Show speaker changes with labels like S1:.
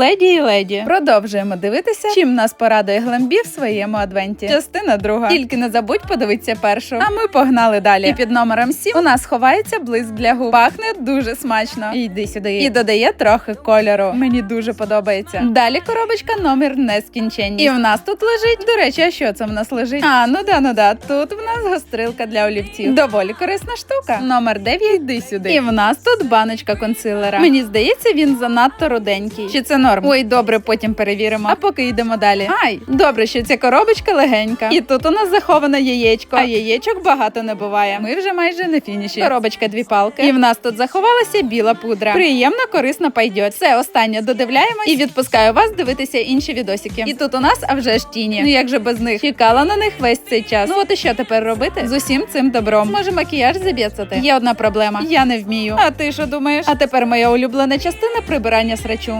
S1: Леді і леді. Продовжуємо дивитися, чим нас порадує Глембі в своєму адвенті. Частина друга. Тільки не забудь подивитися першу. А ми погнали далі. І під номером 7 у нас ховається блиск для губ. Пахне дуже смачно. Йди сюди. І додає трохи кольору. Мені дуже подобається. Далі коробочка номер нескінченність. І в нас тут лежить. До речі, а що це в нас лежить? А, ну да, ну да. Тут в нас гострилка для олівців. Доволі корисна штука. Номер 9 йди сюди. І в нас тут баночка консилера. Мені здається, він занадто руденький. Чи це норм? Ой, добре, потім перевіримо. А поки йдемо далі. Ай, добре, що ця коробочка легенька. І тут у нас заховане яєчко. А яєчок багато не буває. Ми вже майже на фініші. Коробочка дві палки. І в нас тут заховалася біла пудра. Приємно, корисно пайдьот. Все останнє додивляємо і відпускаю вас дивитися інші відосики. І тут у нас, а вже ж тіні. Ну як же без них? Чекала на них весь цей час. Ну от і що тепер робити? З усім цим добром. Може, макіяж заб'єцати? Є одна проблема. Я не вмію. А ти що думаєш? А тепер моя улюблена частина прибирання срачу.